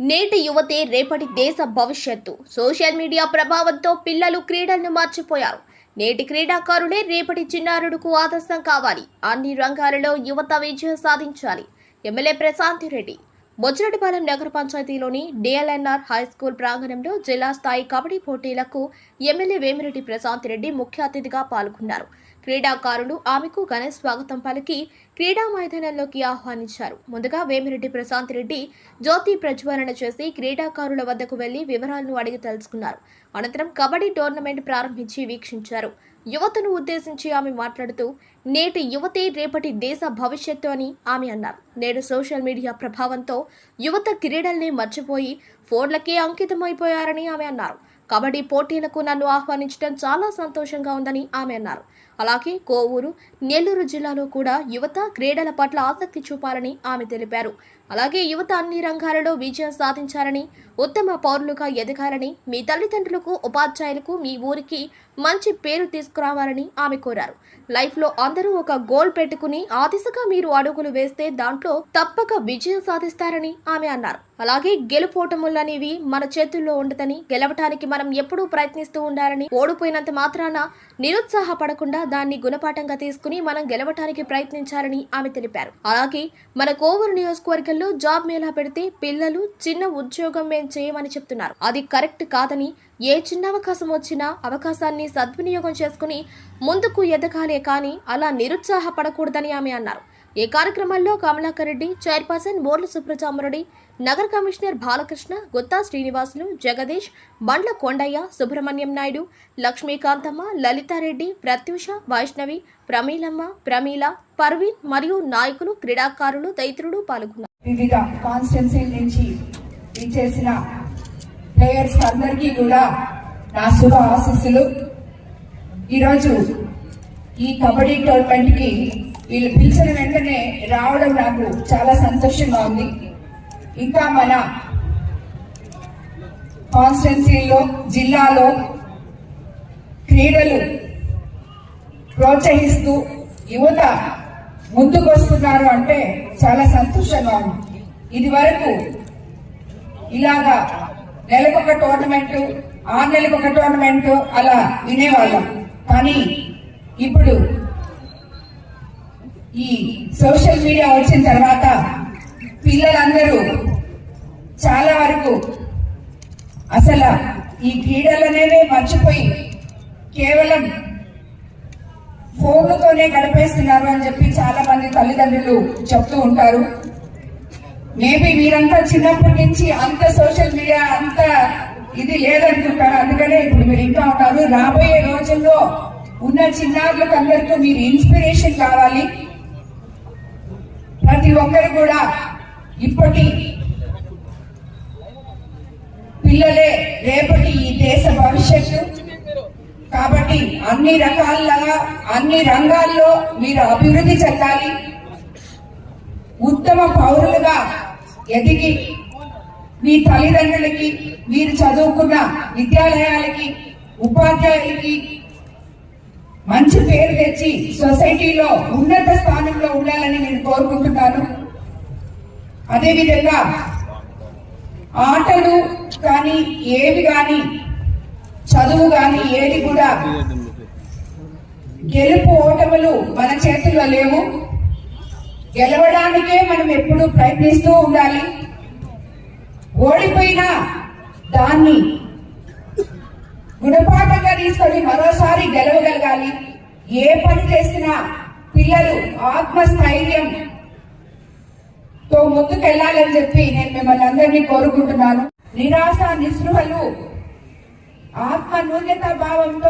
నేటి యువతే రేపటి దేశ భవిష్యత్తు. సోషల్ మీడియా ప్రభావంతో పిల్లలు క్రీడలను మర్చిపోయారు. నేటి క్రీడాకారుడే రేపటి చిన్నారుడుకు ఆదర్శం కావాలి. అన్ని రంగాలలో యువత విజయం సాధించాలి. ఎమ్మెల్యే ప్రశాంత్ రెడ్డి. బొజ్జరెడ్డిపాలెం నగర పంచాయతీలోని డిఎల్ఎన్ఆర్ హై స్కూల్ ప్రాంగణంలో జిల్లా స్థాయి కబడ్డీ పోటీలకు ఎమ్మెల్యే వేమిరెడ్డి ప్రశాంత్ రెడ్డి ముఖ్య అతిథిగా పాల్గొన్నారు. క్రీడాకారులు ఆమెకు ఘన స్వాగతం పలికి క్రీడా మైదానంలోకి ఆహ్వానించారు. ముందుగా వేమిరెడ్డి ప్రశాంత్ రెడ్డి జ్యోతి ప్రజ్వలన చేసి క్రీడాకారుల వద్దకు వెళ్ళి వివరాలను అడిగి తెలుసుకున్నారు. అనంతరం కబడ్డీ టోర్నమెంట్ ప్రారంభించి వీక్షించారు. యువతను ఉద్దేశించి ఆమె మాట్లాడుతూ నేటి యువతే రేపటి దేశ భవిష్యత్తు అని ఆమె అన్నారు. నేడు సోషల్ మీడియా ప్రభావంతో యువత క్రీడల్ని మర్చిపోయి ఫోన్లకే అంకితమైపోయారని ఆమె అన్నారు. కబడ్డీ పోటీలకు నన్ను ఆహ్వానించడం చాలా సంతోషంగా ఉందని ఆమె అన్నారు. అలాగే కోవూరు నెల్లూరు జిల్లాలో కూడా యువత క్రీడల పట్ల ఆసక్తి చూపాలని ఆమె తెలిపారు. అలాగే యువత అన్ని రంగాలలో విజయం సాధించాలని ఉత్తమ పౌరులుగా ఎదగాలని మీ తల్లిదండ్రులకు ఉపాధ్యాయులకు మీ ఊరికి మంచి పేరు తీసుకురావాలని ఆమె కోరారు. లైఫ్లో అందరూ ఒక గోల్ పెట్టుకుని ఆ దిశగా మీరు అడుగులు వేస్తే దాంట్లో తప్పక విజయం సాధిస్తారని ఆమె అన్నారు. అలాగే గెలుపోటములనేవి మన చేతుల్లో ఉండదని గెలవటానికి మనం ఎప్పుడూ ప్రయత్నిస్తూ ఉండాలని ఓడిపోయినంత మాత్రాన నిరుత్సాహపడకుండా దాన్ని గుణపాఠంగా తీసుకుని మనం గెలవటానికి ప్రయత్నించాలని ఆమె తెలిపారు. అలాగే మన కోవూరు నియోజకవర్గంలో జాబ్ మేళా పెడితే పిల్లలు చిన్న ఉద్యోగం మేం చేయమని చెప్తున్నారు. అది కరెక్ట్ కాదని ఏ చిన్న అవకాశం వచ్చినా అవకాశాన్ని సద్వినియోగం చేసుకుని ముందుకు ఎదగాలే కానీ అలా నిరుత్సాహపడకూడదని ఆమె అన్నారు. ఈ కార్యక్రమంలో కమలాకర్ రెడ్డి చైర్పర్సన్ బోర్ల సుబ్రజామరెడ్డి నగర కమిషనర్ బాలకృష్ణ గుత్తా శ్రీనివాసులు జగదీష్ బండ్ల కొండయ్య సుబ్రహ్మణ్యం నాయుడు లక్ష్మీకాంతమ్మ లలితారెడ్డి ప్రత్యూష వైష్ణవి ప్రమీలమ్మ ప్రమీల పర్వీన్ మరియు నాయకులు క్రీడాకారులు తదితరులు పాల్గొన్నారు. వివిధ నుంచి ఇచ్చేసిన ప్లేయర్స్ అందరికీ కూడా నా శుభ ఆశీస్సులు. ఈరోజు ఈ కబడ్డీ టోర్నమెంట్కి వీళ్ళు పిలిచిన వెంటనే రావడం నాకు చాలా సంతోషంగా ఉంది. ఇంకా మన కాన్స్టిట్యున్సీలో జిల్లాలో క్రీడలు ప్రోత్సహిస్తూ యువత ముందుకొస్తున్నారు అంటే చాలా సంతోషంగా ఉంది. ఇది వరకు ఇలాగా నెలకొక టోర్నమెంట్ ఆరు నెలకొక టోర్నమెంట్ అలా వినేవాళ్ళం. కానీ ఇప్పుడు ఈ సోషల్ మీడియా వచ్చిన తర్వాత పిల్లలందరూ చాలా వరకు అసలు ఈ క్రీడలనేవే మర్చిపోయి కేవలం ఫోన్లతోనే గడిపేస్తున్నారు అని చెప్పి చాలా మంది తల్లిదండ్రులు చెప్తూ ఉంటారు. మేబీ మీరంతా చిన్నప్పటి నుంచి అంత సోషల్ మీడియా అంత ఇది లేదనుకుంటారు. అందుకనే ఇప్పుడు మీరు ఇంకా ఉంటారు రాబోయే రోజుల్లో ఉన్న చిన్నారులకు అందరికీ మీరు ఇన్స్పిరేషన్ కావాలి. ప్రతి ఒక్కరు కూడా ఇప్పటి పిల్లలే రేపటి ఈ దేశ భవిష్యత్తు. కాబట్టి అన్ని రకాలుగా అన్ని రంగాల్లో మీరు అభివృద్ధి చెందాలి. ఉత్తమ పౌరులుగా ఎదిగి మీ తల్లిదండ్రులకి మీరు చదువుకున్న విద్యాలయాలకి ఉపాధ్యాయులకి మంచి పేరు తెచ్చి సొసైటీలో ఉన్నత స్థానంలో ఉండాలని నేను కోరుకుంటున్నాను. అదేవిధంగా ఆటలు కానీ ఏవి కానీ చదువు కానీ ఏది కూడా గెలుపు ఓటములు మన చేతుల్లో లేవు. గెలవడానికే మనం ఎప్పుడూ ప్రయత్నిస్తూ ఉండాలి. ఓడిపోయినా దాన్ని గుణపాఠ తీసుకొని మరోసారి గెలవగలగాలి. ఏ పని చేసినా పిల్లలు ఆత్మస్థైర్యం తో ముందుకెళ్ళాలని చెప్పి నేను మిమ్మల్ని అందరినీ కోరుకుంటున్నాను. నిరాశ నిస్పృహలు ఆత్మ న్యూన్యత భావంతో